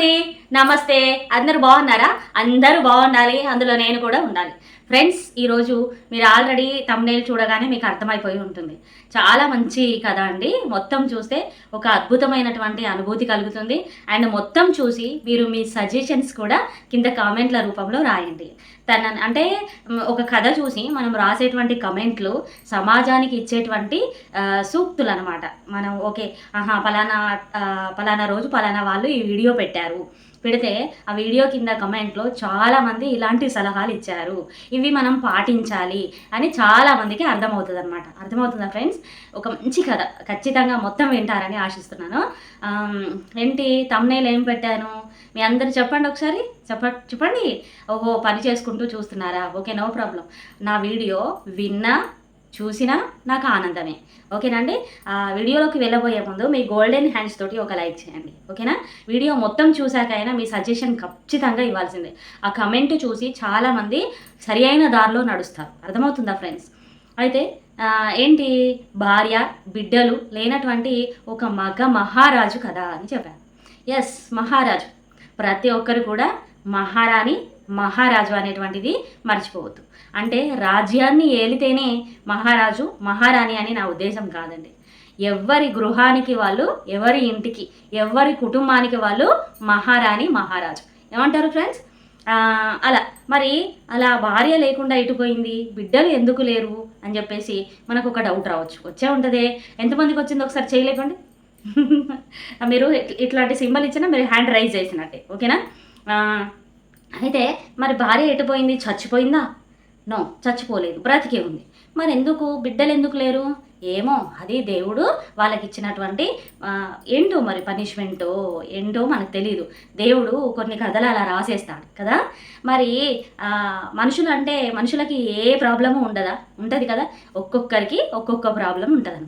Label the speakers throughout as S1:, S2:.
S1: అండి నమస్తే. అందరూ బాగున్నారా? అందరూ బాగుండాలి. అందులో నేను కూడా ఉండాలి. ఫ్రెండ్స్ ఈరోజు మీరు ఆల్రెడీ తమ్నేల్ చూడగానే మీకు అర్థమైపోయి ఉంటుంది. చాలా మంచి కథ అండి. మొత్తం చూస్తే ఒక అద్భుతమైనటువంటి అనుభూతి కలుగుతుంది. అండ్ మొత్తం చూసి మీరు మీ సజెషన్స్ కూడా కింద కామెంట్ల రూపంలో రాయండి. తన అంటే ఒక కథ చూసి మనం రాసేటువంటి కమెంట్లు సమాజానికి ఇచ్చేటువంటి సూక్తులు అనమాట మనం ఓకే ఆహా పలానా పలానా రోజు పలానా వాళ్ళు ఈ వీడియో పెట్టారు. పెడితే ఆ వీడియో కింద కమెంట్లో చాలామంది ఇలాంటి సలహాలు ఇచ్చారు. ఇవి మనం పాటించాలి అని చాలామందికి అర్థమవుతుంది అనమాట అర్థమవుతుందా ఫ్రెండ్స్? ఒక మంచి కథ ఖచ్చితంగా మొత్తం వింటారని ఆశిస్తున్నాను. ఏంటి తమ్నేలు ఏం పెట్టాను? మీ అందరు చెప్పండి ఒకసారి. చెప్ప చెప్పండి. ఓహో పని చేసుకుంటూ చూస్తున్నారా? Okay no problem. నా వీడియో విన్నా చూసినా నాకు ఆనందమే. ఓకేనండి? ఆ వీడియోలోకి వెళ్ళబోయే ముందు మీ గోల్డెన్ హ్యాండ్స్ తోటి ఒక లైక్ చేయండి. ఓకేనా? వీడియో మొత్తం చూశాకైనా మీ సజెషన్ ఖచ్చితంగా ఇవ్వాల్సిందే. ఆ కమెంట్ చూసి చాలామంది సరి అయిన దారిలో నడుస్తారు. అర్థమవుతుందా ఫ్రెండ్స్? అయితే ఏంటి? భార్య బిడ్డలు లేనటువంటి ఒక మగ మహారాజు కదా అని చెప్పాను ఎస్ మహారాజు. ప్రతి ఒక్కరు కూడా మహారాణి మహారాజు అనేటువంటిది మర్చిపోవద్దు. అంటే రాజ్యాన్ని ఏలితేనే మహారాజు మహారాణి అని నా ఉద్దేశం కాదండి. ఎవరి గృహానికి వాళ్ళు ఎవరి ఇంటికి ఎవరి కుటుంబానికి వాళ్ళు మహారాణి మహారాజు. ఏమంటారు ఫ్రెండ్స్ అలా. మరి అలా భార్య లేకుండా ఇటుపోయింది బిడ్డలు ఎందుకు లేరు? అని చెప్పేసి మనకు ఒక డౌట్ రావచ్చు. వచ్చే ఉంటుందే. ఎంతమందికి వచ్చింది? ఒకసారి చేయలేకండి. మీరు ఇట్లాంటి సింబల్ ఇచ్చినా మీరు హ్యాండ్ రైజ్ చేసినట్టే. ఓకేనా? అయితే మరి భార్య ఎటుపోయింది చచ్చిపోయిందా? నో చచ్చిపోలేదు బ్రతికే ఉంది. మరి ఎందుకు బిడ్డలు ఎందుకు లేరు? ఏమో అది దేవుడు వాళ్ళకి ఇచ్చినటువంటి ఏంటో మరి పనిష్మెంటో ఏంటో మనకు తెలియదు దేవుడు కొన్ని కథలు అలా రాసేస్తాడు కదా? మరి మనుషులు అంటే మనుషులకి ఏ ప్రాబ్లము ఉండదా? ఉంటుంది కదా? ఒక్కొక్కరికి ఒక్కొక్క ప్రాబ్లం ఉంటుంది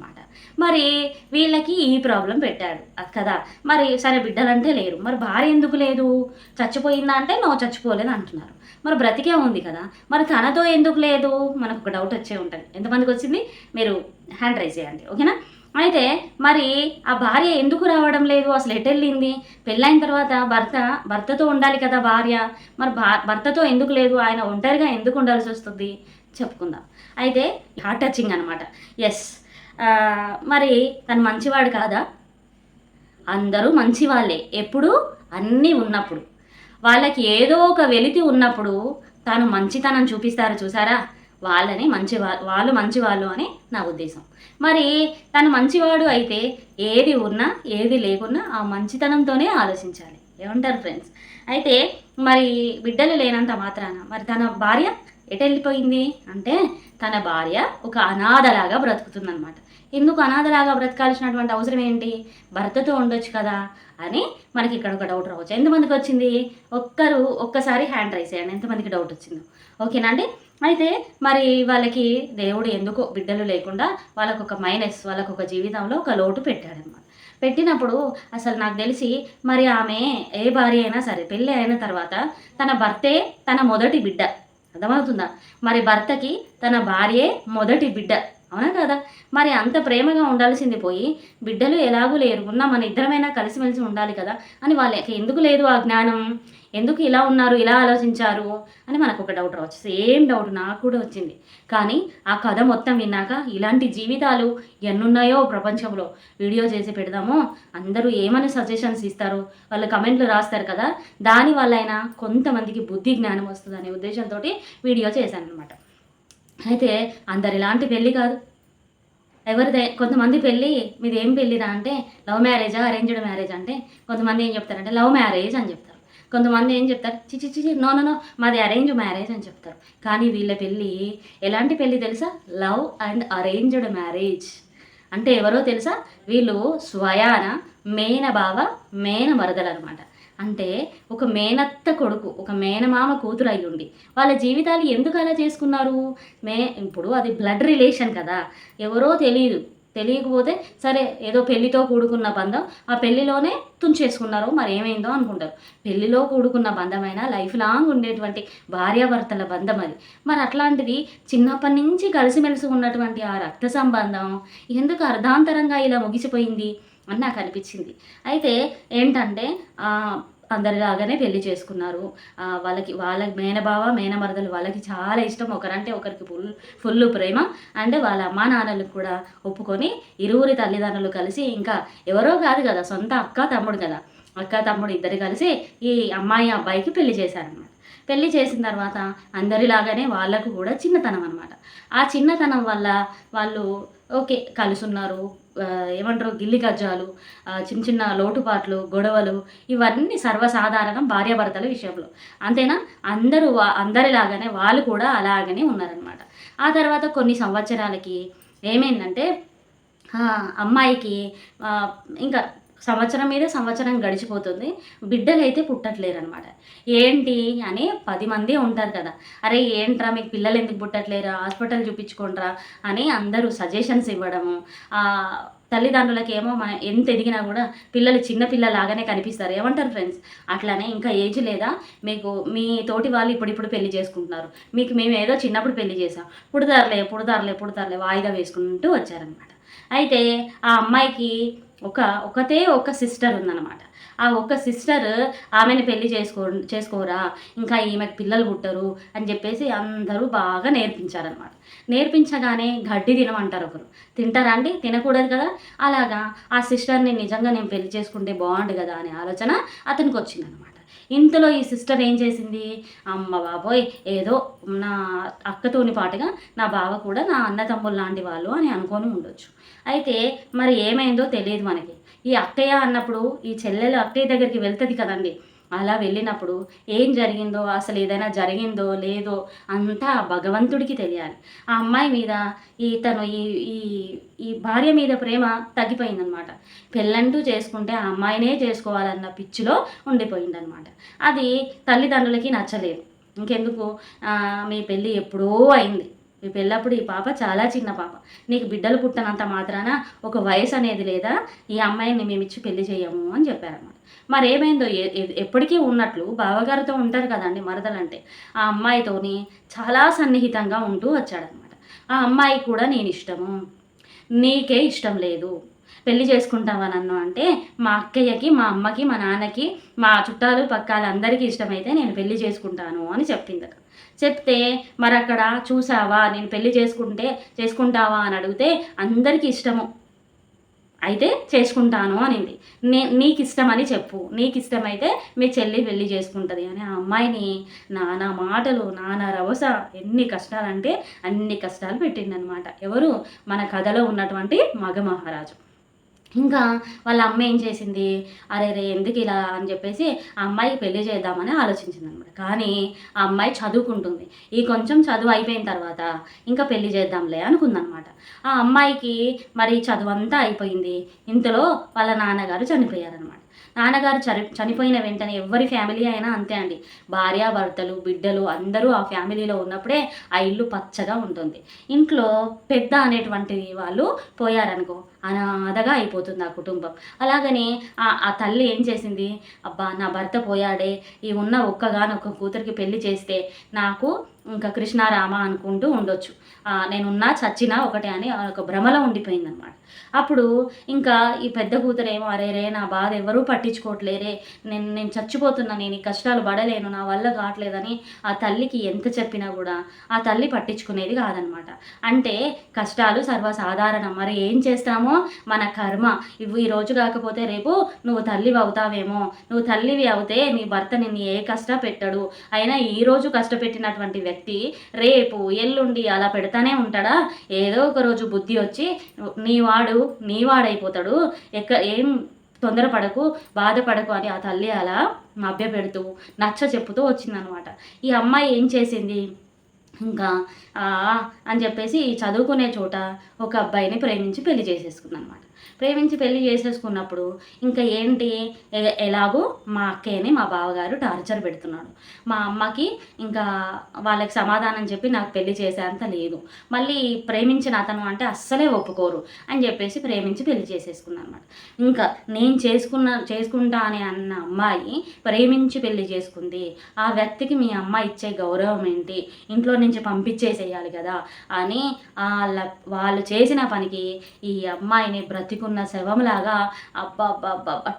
S1: మరి వీళ్ళకి ఈ ప్రాబ్లం పెట్టాడు కదా? మరి సరే బిడ్డలంటే లేరు. మరి భార్య ఎందుకు లేదు? చచ్చిపోయిందా అంటే నో చచ్చిపోలేదు అంటున్నారు. మరి బ్రతికే ఉంది కదా. మరి తనతో ఎందుకు లేదు? మనకు ఒక డౌట్ వచ్చే ఉంటుంది. ఎంతమందికి వచ్చింది? మీరు హ్యాండ్ రైజ్ చేయండి ఓకేనా అయితే మరి ఆ భార్య ఎందుకు రావడం లేదు? అసలు ఎటు వెళ్ళింది? పెళ్ళైన తర్వాత భర్త భర్తతో ఉండాలి కదా భార్య. మరి భా భర్తతో ఎందుకు లేదు? ఆయన ఒంటరిగా ఎందుకు ఉండాల్సి వస్తుంది? చెప్పుకుందాం. అయితే హార్ట్ టచింగ్ అనమాట ఎస్ మరి తను మంచివాడు కాదా? అందరూ మంచివాళ్ళే. ఎప్పుడు అన్నీ ఉన్నప్పుడు. వాళ్ళకి ఏదో ఒక వెలితి ఉన్నప్పుడు తాను మంచితనం చూపిస్తారు చూసారా? వాళ్ళని మంచి వాళ్ళు మంచివాళ్ళు అని నా ఉద్దేశం. మరి తను మంచివాడు అయితే ఏది ఉన్నా ఏది లేకున్నా ఆ మంచితనంతోనే ఆలోచించాలి. ఏమంటారు ఫ్రెండ్స్ అయితే మరి బిడ్డలు లేనంత మాత్రాన మరి తన భార్య ఎటు వెళ్ళిపోయింది అంటే తన భార్య ఒక అనాథలాగా బ్రతుకుతుందనమాట ఎందుకు అనాథలాగా బ్రతకాల్సినటువంటి అవసరం ఏంటి? భర్తతో ఉండొచ్చు కదా అని మనకి ఇక్కడ ఒక డౌట్ రావచ్చు. ఎంతమందికి వచ్చింది? ఒక్కరు ఒక్కసారి హ్యాండ్ రైస్ చేయండి. ఎంతమందికి డౌట్ వచ్చిందో. ఓకేనా అండి? అయితే మరి వాళ్ళకి దేవుడు ఎందుకో బిడ్డలు లేకుండా వాళ్ళకు ఒక మైనస్ వాళ్ళకు ఒక జీవితంలో ఒక లోటు పెట్టాడనమాట పెట్టినప్పుడు అసలు నాకు తెలిసి మరి ఆమె ఏ భార్య అయినా సరే పెళ్ళి అయిన తర్వాత తన భర్తే తన మొదటి బిడ్డ. అర్థమవుతుందా? మరి భర్తకి తన భార్యే మొదటి బిడ్డ. అవునా కదా? మరి అంత ప్రేమగా ఉండాల్సింది పోయి బిడ్డలు ఎలాగూ లేరు. ఉన్న మన ఇద్దరమైనా కలిసిమెలిసి ఉండాలి కదా అని వాళ్ళకి ఎందుకు లేదు ఆ జ్ఞానం? ఎందుకు ఇలా ఉన్నారు ఇలా ఆలోచించారు అని మనకు ఒక డౌట్ రావచ్చు. సేమ్ డౌట్ నాకు కూడా వచ్చింది. కానీ ఆ కథ మొత్తం విన్నాక ఇలాంటి జీవితాలు ఎన్నున్నాయో ప్రపంచంలో. వీడియో చేసి పెడదామో. అందరూ ఏమని సజెషన్స్ ఇస్తారు? వాళ్ళు కమెంట్లు రాస్తారు కదా. దాని వల్ల అయినా కొంతమందికి బుద్ధి జ్ఞానం వస్తుంది అనే ఉద్దేశంతో వీడియో చేశాను అనమాట అయితే అందరు ఇలాంటి పెళ్ళి కాదు. ఎవరిదే? కొంతమంది పెళ్ళి మీది ఏం పెళ్ళిరా అంటే లవ్ మ్యారేజా? అరేంజ్డ్ మ్యారేజ్ అంటే కొంతమంది ఏం చెప్తారంటే లవ్ మ్యారేజ్ అని చెప్తారు. కొంతమంది ఏం చెప్తారు చిచి చిచి నో నో నో మాది అరేంజ్ మ్యారేజ్ అని చెప్తారు. కానీ వీళ్ళ పెళ్ళి ఎలాంటి పెళ్ళి తెలుసా? లవ్ అండ్ అరేంజ్డ్ మ్యారేజ్ అంటే ఎవరో తెలుసా? వీళ్ళు స్వయాన మేన బావ మేన మరదలు అనమాట అంటే ఒక మేనత్త కొడుకు ఒక మేనమామ కూతురు అయి ఉండి వాళ్ళ జీవితాలు ఎందుకు అలా చేసుకున్నారు? మే ఇప్పుడు అది బ్లడ్ రిలేషన్ కదా. ఎవరో తెలియదు తెలియకపోతే సరే ఏదో పెళ్ళితో కూడుకున్న బంధం ఆ పెళ్ళిలోనే తుంచేసుకున్నారు. మరి ఏమైందో అనుకుంటారు. పెళ్ళిలో కూడుకున్న బంధమైన లైఫ్ లాంగ్ ఉండేటువంటి భార్యాభర్తల బంధం అది. మరి అట్లాంటిది చిన్నప్పటి నుంచి కలిసిమెలిసి ఉన్నటువంటి ఆ రక్త సంబంధం ఎందుకు అర్ధాంతరంగా ఇలా ముగిసిపోయింది అని నాకు అనిపించింది. అయితే ఏంటంటే అందరిలాగానే పెళ్ళి చేసుకున్నారు. వాళ్ళకి వాళ్ళ మేనబావ మేనమరదలు వాళ్ళకి చాలా ఇష్టం. ఒకరంటే ఒకరికి ఫుల్ ఫుల్ ప్రేమ. అండ్ వాళ్ళ అమ్మా నాన్నలు కూడా ఒప్పుకొని ఇరువురి తల్లిదండ్రులు కలిసి ఇంకా ఎవరో కాదు కదా సొంత అక్క తమ్ముడు కదా. అక్క తమ్ముడు ఇద్దరు కలిసి ఈ అమ్మాయి అబ్బాయికి పెళ్ళి చేశారనమాట పెళ్ళి చేసిన తర్వాత అందరిలాగానే వాళ్ళకు కూడా చిన్నతనం అనమాట ఆ చిన్నతనం వల్ల వాళ్ళు ఓకే కలుసున్నారు. ఏమంటారు గిల్లి గజ్జాలు చిన్న చిన్న లోటుపాట్లు గొడవలు ఇవన్నీ సర్వసాధారణం భార్యాభర్తల విషయంలో. అంతేనా? అందరూ అందరిలాగానే వాళ్ళు కూడా అలాగనే ఉన్నారనమాట ఆ తర్వాత కొన్ని సంవత్సరాలకి ఏమైందంటే అమ్మాయికి ఇంకా సంవత్సరం మీద సంవత్సరం గడిచిపోతుంది. బిడ్డలు అయితే పుట్టట్లేరు అనమాట ఏంటి అని పది మంది ఉంటారు కదా. అరే ఏంట్రా మీకు పిల్లలు ఎందుకు పుట్టట్లేరు? హాస్పిటల్ చూపించుకుంట్రా అని అందరూ సజెషన్స్ ఇవ్వడము. తల్లిదండ్రులకేమో ఏమో ఎంత ఎదిగినా కూడా పిల్లలు చిన్న పిల్లలాగానే కనిపిస్తారు. ఏమంటారు ఫ్రెండ్స్? అట్లానే ఇంకా ఏజ్ లేదా? మీకు మీ తోటి వాళ్ళు ఇప్పుడిప్పుడు పెళ్ళి చేసుకుంటున్నారు. మీకు మేము ఏదో చిన్నప్పుడు పెళ్ళి చేసాం పుడతారులే పుడతారులే పుడతారులే వాయిదా వేసుకుంటూ వచ్చారనమాట అయితే ఆ అమ్మాయికి ఒక ఒకతే ఒక సిస్టర్ ఉందన్నమాట. ఆ ఒక్క సిస్టర్ ఆమెను పెళ్ళి చేసుకో చేసుకోరా ఇంకా ఈమెకు పిల్లలు పుట్టరు అని చెప్పేసి అందరూ బాగా నేర్పించారనమాట నేర్పించగానే గడ్డి తినమంటారు ఒకరు. తింటారా అండి? తినకూడదు కదా? అలాగా ఆ సిస్టర్ని నిజంగా నేను పెళ్ళి చేసుకుంటే బాగుండు కదా అనే ఆలోచన అతనికి వచ్చిందనమాట ఇంతలో ఈ సిస్టర్ ఏం చేసింది? అమ్మ బాబోయ్ ఏదో నా అక్కతోని పాటుగా నా బావ కూడా నా అన్న తమ్ముళ్ళు లాంటి వాళ్ళు అని అనుకొని ఉండొచ్చు. అయితే మరి ఏమైందో తెలియదు మనకి. ఈ అక్కయ్య అన్నప్పుడు ఈ చెల్లెలు అక్కయ్య దగ్గరికి వెళ్తుంది కదండి. అలా వెళ్ళినప్పుడు ఏం జరిగిందో అసలు ఏదైనా జరిగిందో లేదో అంతా భగవంతుడికి తెలియాలి. ఆ అమ్మాయి మీద ఈ తను ఈ ఈ ఈ భార్య మీద ప్రేమ తగ్గిపోయిందనమాట. పెళ్ళంటూ చేసుకుంటే ఆ అమ్మాయినే చేసుకోవాలన్న పిచ్చిలో ఉండిపోయిందనమాట. అది తల్లిదండ్రులకి నచ్చలేదు. ఇంకెందుకు? మీ పెళ్ళి ఎప్పుడో అయింది. మీ పెళ్ళప్పుడు ఈ పాప చాలా చిన్న పాప. నీకు బిడ్డలు పుట్టనంత మాత్రాన ఒక వయసు అనేది లేదా ఈ అమ్మాయిని మేము ఇచ్చి పెళ్ళి చేయము అని చెప్పారన్నమాట. మరి ఏమైందో ఎప్పటికీ ఉన్నట్లు బావగారితో ఉంటారు కదండి మరదలంటే. ఆ అమ్మాయితోని చాలా సన్నిహితంగా ఉంటూ వచ్చాడనమాట ఆ అమ్మాయి కూడా నేను ఇష్టము. నీకే ఇష్టం లేదు. పెళ్ళి చేసుకుంటావా నన్ను అంటే మా అక్కయ్యకి మా అమ్మకి మా నాన్నకి మా చుట్టాలు పక్కాలు అందరికీ ఇష్టమైతే నేను పెళ్ళి చేసుకుంటాను అని చెప్పిందట. చెప్తే మరి అక్కడ చూసావా నేను పెళ్ళి చేసుకుంటే చేసుకుంటావా? అని అడిగితే అందరికీ ఇష్టము. అయితే చేసుకుంటాను అనింది. నే నీకు ఇష్టమని చెప్పు. నీకు ఇష్టమైతే మీ చెల్లి పెళ్ళి చేసుకుంటుంది. అని ఆ అమ్మాయిని నానా మాటలు నానా రవస ఎన్ని కష్టాలంటే అన్ని కష్టాలు పెట్టిందనమాట. ఎవరు? మన కథలో ఉన్నటువంటి మగ మహారాజు. ఇంకా వాళ్ళ అమ్మ ఏం చేసింది? అరే రే ఎందుకు ఇలా అని చెప్పేసి ఆ అమ్మాయికి పెళ్ళి చేద్దామని ఆలోచించింది అనమాట కానీ ఆ అమ్మాయి చదువుకుంటుంది. ఈ కొంచెం చదువు అయిపోయిన తర్వాత ఇంకా పెళ్ళి చేద్దాంలే అనుకుందనమాట. ఆ అమ్మాయికి మరి చదువు అంతా అయిపోయింది. ఇంతలో వాళ్ళ నాన్నగారు చనిపోయారనమాట. నాన్నగారు చని చనిపోయిన వెంటనే ఎవరి ఫ్యామిలీ అయినా అంతే అండి. భార్య భర్తలు బిడ్డలు అందరూ ఆ ఫ్యామిలీలో ఉన్నప్పుడే ఆ ఇల్లు పచ్చగా ఉంటుంది. ఇంట్లో పెద్ద అనేటువంటి వాళ్ళు పోయారనుకో అనాథగా అయిపోతుంది ఆ కుటుంబం. అలాగని ఆ తల్లి ఏం చేసింది? అబ్బా నా భర్త పోయాడే ఈ ఉన్న ఒక్కగానొక్క కూతురికి పెళ్ళి చేస్తే నాకు ఇంకా కృష్ణారామ అనుకుంటూ ఉండొచ్చు. నేనున్నా చచ్చినా ఒకటే అని ఒక భ్రమలో ఉండిపోయిందనమాట. అప్పుడు ఇంకా ఈ పెద్ద కూతురేమో అరే రే నా బాధ ఎవరూ పట్టించుకోవట్లేరే నేను నేను చచ్చిపోతున్నా నేను ఈ కష్టాలు పడలేను నా వల్ల కావట్లేదని ఆ తల్లికి ఎంత చెప్పినా కూడా ఆ తల్లి పట్టించుకునేది కాదనమాట. అంటే కష్టాలు సర్వసాధారణం. మరి ఏం చేస్తామో? మన కర్మ. ఇవి ఈ రోజు కాకపోతే రేపు నువ్వు తల్లివి అవుతావేమో. నువ్వు తల్లివి అవుతే నీ భర్త నిన్ను ఏ కష్ట పెట్టడు. అయినా ఈ రోజు కష్టపెట్టినటువంటి వ్యక్తి రేపు ఎల్లుండి అలా పెడతానే ఉంటాడా? ఏదో ఒక రోజు బుద్ధి వచ్చి నీ వాడు నీవాడైపోతాడు. ఎక్కడ ఎక్క ఏం తొందరపడకు బాధపడకు అని ఆ తల్లి అలా మభ్య పెడుతూ నచ్చ చెప్పుతూ వచ్చిందనమాట. ఈ అమ్మాయి ఏం చేసింది? ఇంకా అని చెప్పేసి చదువుకునే చోట ఒక అబ్బాయిని ప్రేమించి పెళ్ళి చేసేసుకుందనమాట ప్రేమించి పెళ్ళి చేసేసుకున్నప్పుడు ఇంకా ఏంటి? ఎలాగో మా అక్కయ్యని మా బావగారు టార్చర్ పెడుతున్నాడు. మా అమ్మకి ఇంకా వాళ్ళకి సమాధానం చెప్పి నాకు పెళ్ళి చేసేంత లేదు. మళ్ళీ ప్రేమించిన అతను అంటే అస్సలే ఒప్పుకోరు అని చెప్పేసి ప్రేమించి పెళ్ళి చేసేసుకున్నాను అనమాట ఇంకా నేను చేసుకున్న చేసుకుంటా అని అన్న అమ్మాయి ప్రేమించి పెళ్ళి చేసుకుంది. ఆ వ్యక్తికి మీ అమ్మ ఇచ్చే గౌరవం ఏంటి? ఇంట్లో నుంచి పంపించేసి చేయాలి కదా అని వాళ్ళ వాళ్ళు చేసిన పనికి ఈ అమ్మాయిని బ్రతికున్న శవంలాగా అబ్బా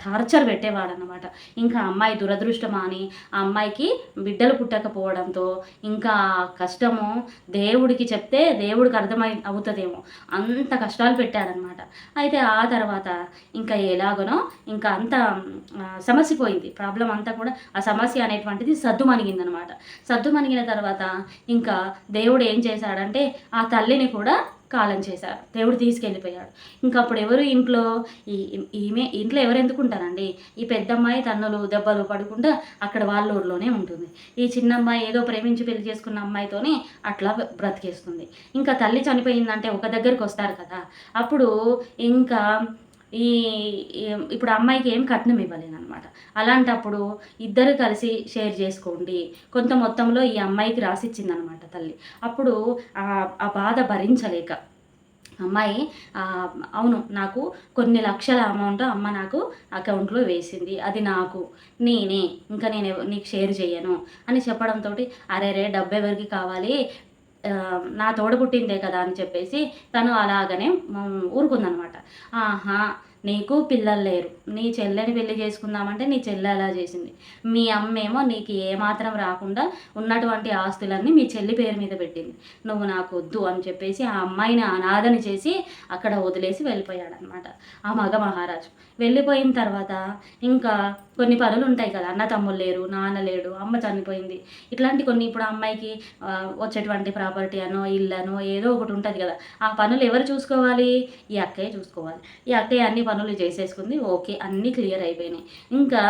S1: టార్చర్ పెట్టేవాడు అనమాట ఇంకా అమ్మాయి దురదృష్టమా అని ఆ అమ్మాయికి బిడ్డలు పుట్టకపోవడంతో ఇంకా కష్టము దేవుడికి చెప్తే దేవుడికి అర్థమై అవుతుందేమో అంత కష్టాలు పెట్టాడనమాట అయితే ఆ తర్వాత ఇంకా ఎలాగనో ఇంకా అంత సమస్య పోయింది. ప్రాబ్లం అంతా కూడా ఆ సమస్య అనేటువంటిది సద్దు మణిగిందనమాట సద్దు మణిగిన తర్వాత ఇంకా దేవుడు ఏం చేశాడంటే ఆ తల్లిని కూడా కాలం చేశారు. దేవుడు తీసుకెళ్ళిపోయాడు. ఇంకా అప్పుడు ఎవరు ఇంట్లో ఈ ఈమె ఇంట్లో ఎవరు ఎందుకుంటారండి ఈ పెద్దమ్మాయి తన్నులు దెబ్బలు పడుకుంటూ అక్కడ వాళ్ళ ఊర్లోనే ఉంటుంది. ఈ చిన్న అమ్మాయి ఏదో ప్రేమించి పెళ్ళి చేసుకున్న అమ్మాయితోనే అట్లా బ్రతికేస్తుంది. ఇంకా తల్లి చనిపోయిందంటే ఒక దగ్గరికి వస్తారు కదా. అప్పుడు ఇంకా ఈ ఇప్పుడు అమ్మాయికి ఏం కట్నం ఇవ్వలేను అనమాట అలాంటప్పుడు ఇద్దరు కలిసి షేర్ చేసుకోండి. కొంత మొత్తంలో ఈ అమ్మాయికి రాసిచ్చిందనమాట తల్లి. అప్పుడు ఆ బాధ భరించలేక అమ్మాయి అవును నాకు కొన్ని లక్షల అమౌంట్ అమ్మ నాకు అకౌంట్లో వేసింది. అది నాకు నేనే ఇంకా నేను నీకు షేర్ చేయను అని చెప్పడంతో అరే రే డబ్బు ఎవరికి కావాలి? నా తోడ పుట్టిందే కదా అని చెప్పేసి తను అలాగనే ఊరుకుందనమాట. ఆహా నీకు పిల్లలు లేరు. నీ చెల్లెని పెళ్ళి చేసుకుందామంటే నీ చెల్లె అలా చేసింది. మీ అమ్మేమో నీకు ఏమాత్రం రాకుండా ఉన్నటువంటి ఆస్తులన్నీ మీ చెల్లి పేరు మీద పెట్టింది. నువ్వు నాకు వద్దు అని చెప్పేసి ఆ అమ్మాయిని అనాథని చేసి అక్కడ వదిలేసి వెళ్ళిపోయాడనమాట ఆ మగ మహారాజు. వెళ్ళిపోయిన తర్వాత ఇంకా కొన్ని పనులు ఉంటాయి కదా. అన్న తమ్ముళ్ళు లేరు నాన్న లేడు అమ్మ చనిపోయింది. ఇట్లాంటి కొన్ని ఇప్పుడు అమ్మాయికి వచ్చేటువంటి ప్రాపర్టీ అనో ఇల్లనో ఏదో ఒకటి ఉంటుంది కదా. ఆ పనులు ఎవరు చూసుకోవాలి? ఈ అక్కయ్య చూసుకోవాలి. ఈ అక్కయ్య అన్ని పనులు చేసేసుకుంది. ఓకే అన్నీ క్లియర్ అయిపోయినాయి. ఇంకా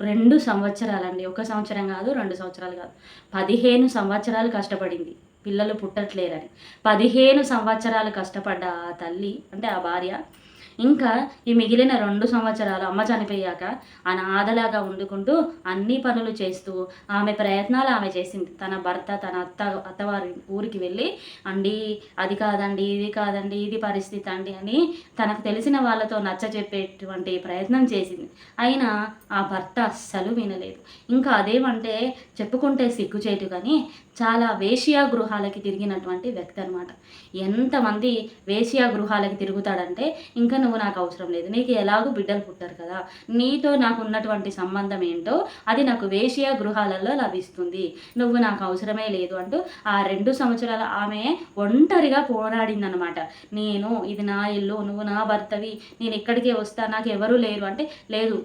S1: రెండు సంవత్సరాలండి. ఒక సంవత్సరం కాదు రెండు సంవత్సరాలు కాదు. పదిహేను సంవత్సరాలు కష్టపడింది. పిల్లలు పుట్టట్లేరని. పదిహేను సంవత్సరాలు కష్టపడ్డ ఆ తల్లి అంటే ఆ భార్య ఇంకా ఈ మిగిలిన రెండు సంవత్సరాలు అమ్మ చనిపోయాక అనాథలాగా వండుకుంటూ అన్ని పనులు చేస్తూ ఆమె ప్రయత్నాలు ఆమె చేసింది. తన భర్త తన అత్త అత్తవారి ఊరికి వెళ్ళి అండి అది కాదండి ఇది కాదండి ఇది పరిస్థితి అండి అని తనకు తెలిసిన వాళ్ళతో నచ్చ చెప్పేటువంటి ప్రయత్నం చేసింది. అయినా ఆ భర్త అస్సలు వినలేదు. ఇంకా అదేమంటే చెప్పుకుంటే సిగ్గుచేటు కానీ చాలా వేశ్యా గృహాలకి తిరిగినటువంటి వ్యక్తి అనమాట ఎంతమంది వేశ్యా గృహాలకి తిరుగుతాడంటే ఇంకా నువ్వు నాకు అవసరం లేదు. నీకు ఎలాగూ బిడ్డలు పుట్టారు కదా. నీతో నాకు ఉన్నటువంటి సంబంధం ఏంటో అది నాకు వేశ్యా గృహాలలో లభిస్తుంది. నువ్వు నాకు అవసరమే లేదు అంటూ ఆ రెండు సంవత్సరాలు ఆమె ఒంటరిగా పోరాడిందనమాట నేను ఇది నా ఇల్లు నువ్వు నా భర్తవి నేను ఇక్కడికే వస్తా నాకు ఎవరు లేరు అంటే లేదు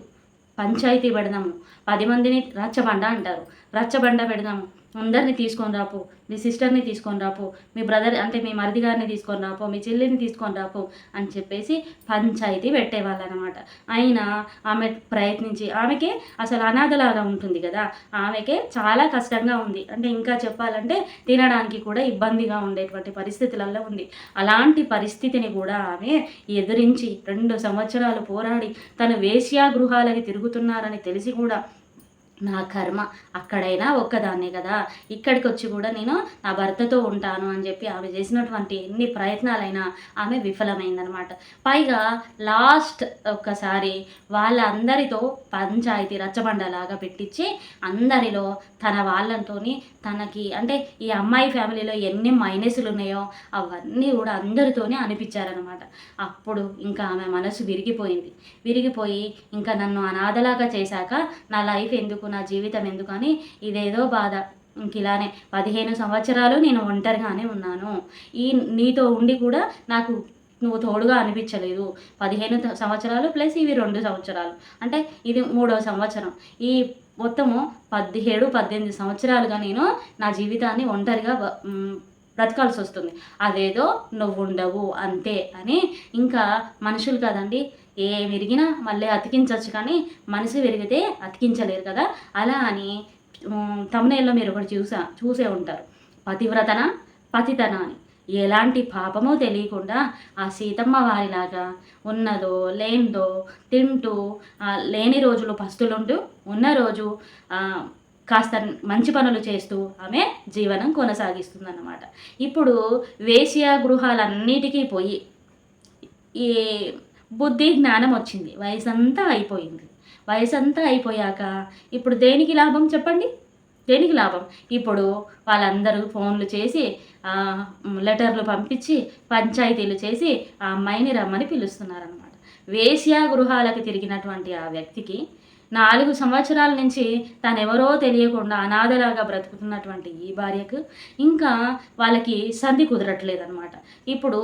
S1: పంచాయతీ పెడదాము. పది మందిని రచ్చబండ అంటారు. రచ్చబండ పెడదాము. అందరిని తీసుకొని రాపు మీ సిస్టర్ని తీసుకొని రాపు మీ బ్రదర్ అంటే మీ మరిది గారిని తీసుకొని రాపో మీ చెల్లిని తీసుకొని రాపు అని చెప్పేసి పంచాయతీ పెట్టేవాళ్ళు అనమాట అయినా ఆమె ప్రయత్నించి ఆమెకే అసలు అనాథలాగా ఉంటుంది కదా ఆమెకే చాలా కష్టంగా ఉంది. అంటే ఇంకా చెప్పాలంటే తినడానికి కూడా ఇబ్బందిగా ఉండేటువంటి పరిస్థితులలో ఉంది. అలాంటి పరిస్థితిని కూడా ఆమె ఎదిరించి రెండు సంవత్సరాలు పోరాడి తను వేశ్యా గృహాలకి తిరుగుతున్నారని తెలిసి కూడా నా కర్మ అక్కడైనా ఒక్కదాన్నే కదా. ఇక్కడికి వచ్చి కూడా నేను నా భర్తతో ఉంటాను అని చెప్పి ఆమె చేసినటువంటి ఎన్ని ప్రయత్నాలైనా ఆమె విఫలమైందనమాట పైగా లాస్ట్ ఒక్కసారి వాళ్ళందరితో పంచాయతీ రచ్చబండలాగా పెట్టించి అందరిలో తన వాళ్ళతోని తనకి అంటే ఈ అమ్మాయి ఫ్యామిలీలో ఎన్ని మైనస్లు ఉన్నాయో అవన్నీ కూడా అందరితోనే అనిపించారనమాట అప్పుడు ఇంకా ఆమె మనసు విరిగిపోయింది. విరిగిపోయి ఇంకా నన్ను అనాథలాగా చేశాక నా లైఫ్ ఎందుకు నా జీవితం ఎందుకని ఇదేదో బాధ. ఇంక ఇలానే పదిహేను సంవత్సరాలు నేను ఒంటరిగానే ఉన్నాను. ఈ నీతో ఉండి కూడా నాకు నువ్వు తోడుగా అనిపించలేదు. పదిహేను సంవత్సరాలు ప్లస్ ఇవి రెండు సంవత్సరాలు. అంటే ఇది మూడవ సంవత్సరం. ఈ మొత్తము పదిహేడు పద్దెనిమిది సంవత్సరాలుగా నేను నా జీవితాన్ని ఒంటరిగా బ్రతకాల్సి వస్తుంది అదేదో నువ్వు ఉండవు అంతే అని. ఇంకా మనుషులు కదండి. ఏ విరిగినా మళ్ళీ అతికించవచ్చు కానీ మనసు విరిగితే అతికించలేరు కదా. అలా అని తమ్నేల్లో మీరు ఒకటి చూసా చూసే ఉంటారు. పతివ్రతన? పతితన అని. ఎలాంటి పాపమో తెలియకుండా ఆ సీతమ్మ వారిలాగా ఉన్నదో లేనిదో తింటూ లేని రోజులు పస్తులుంటూ ఉన్న రోజు కాస్త మంచి పనులు చేస్తూ ఆమె జీవనం కొనసాగిస్తుందన్నమాట. ఇప్పుడు వేశ్య గృహాలన్నిటికీ పోయి ఈ బుద్ధి జ్ఞానం వచ్చింది. వయసు అంతా అయిపోయింది. వయసు అంతా అయిపోయాక ఇప్పుడు దేనికి లాభం చెప్పండి? దేనికి లాభం? ఇప్పుడు వాళ్ళందరూ ఫోన్లు చేసి లెటర్లు పంపించి పంచాయతీలు చేసి ఆ అమ్మాయిని రమ్మని పిలుస్తున్నారనమాట వేశ్యా గృహాలకు తిరిగినటువంటి ఆ వ్యక్తికి నాలుగు సంవత్సరాల నుంచి తనెవరో తెలియకుండా అనాథలాగా బ్రతుకుతున్నటువంటి ఈ భార్యకు ఇంకా వాళ్ళకి సంధి కుదరట్లేదనమాట ఇప్పుడు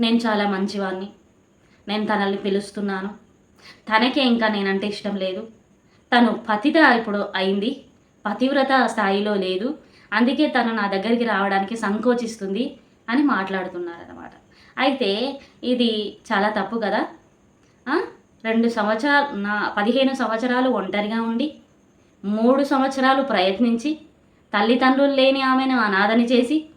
S1: నేను చాలా మంచివాడిని నేను తనల్ని పిలుస్తున్నాను. తనకే ఇంకా నేనంటే ఇష్టం లేదు. తను పతిత ఇప్పుడు అయింది. పతివ్రత స్థాయిలో లేదు. అందుకే తను నా దగ్గరికి రావడానికి సంకోచిస్తుంది అని మాట్లాడుతున్నారన్నమాట. అయితే ఇది చాలా తప్పు కదా? రెండు సంవత్సరాలు నా పదిహేను సంవత్సరాలు ఒంటరిగా ఉండి మూడు సంవత్సరాలు ప్రయత్నించి తల్లిదండ్రులు లేని ఆమెను అనాథని చేసి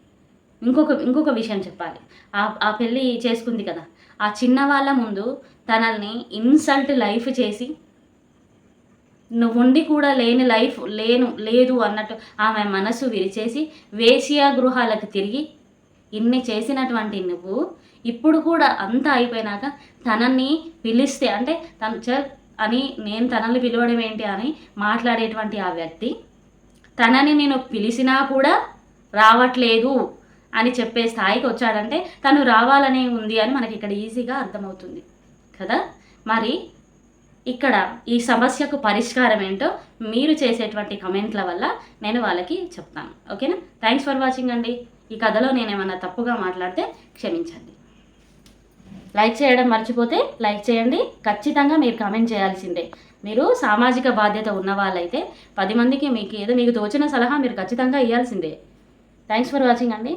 S1: ఇంకొక ఇంకొక విషయం చెప్పాలి. ఆ ఆ పెళ్ళి చేసుకుంది కదా. ఆ చిన్న వాళ్ళ ముందు తనల్ని ఇన్సల్ట్ లైఫ్ చేసి నువ్వు ఉండి కూడా లేని లైఫ్ లేను లేదు అన్నట్టు ఆమె మనసు విరిచేసి వేశ్యా గృహాలకు తిరిగి ఇన్ని చేసినటువంటి నువ్వు ఇప్పుడు కూడా అంతా అయిపోయినాక తనని పిలిస్తే అంటే తను చల్ అని నేను తనని పిలవడం ఏంటి అని మాట్లాడేటువంటి ఆ వ్యక్తి తనని నేను పిలిచినా కూడా రావట్లేదు. అని చెప్పే స్థాయికి వచ్చాడంటే తను రావాలనే ఉంది అని మనకి ఇక్కడ ఈజీగా అర్థమవుతుంది. కదా? మరి ఇక్కడ ఈ సమస్యకు పరిష్కారం ఏంటో మీరు చేసేటువంటి కమెంట్ల వల్ల నేను వాళ్ళకి చెప్తాను. ఓకేనా? థ్యాంక్స్ ఫర్ వాచింగ్ అండి. ఈ కథలో నేను ఏమన్నా తప్పుగా మాట్లాడితే క్షమించండి. లైక్ చేయడం మర్చిపోతే లైక్ చేయండి. ఖచ్చితంగా మీరు కామెంట్ చేయాల్సిందే. మీరు సామాజిక బాధ్యత ఉన్న వాళ్ళైతే పది మందికి మీకు ఏదో మీకు తోచిన సలహా మీరు ఖచ్చితంగా ఇవ్వాల్సిందే థ్యాంక్స్ ఫర్ వాచింగ్ అండి.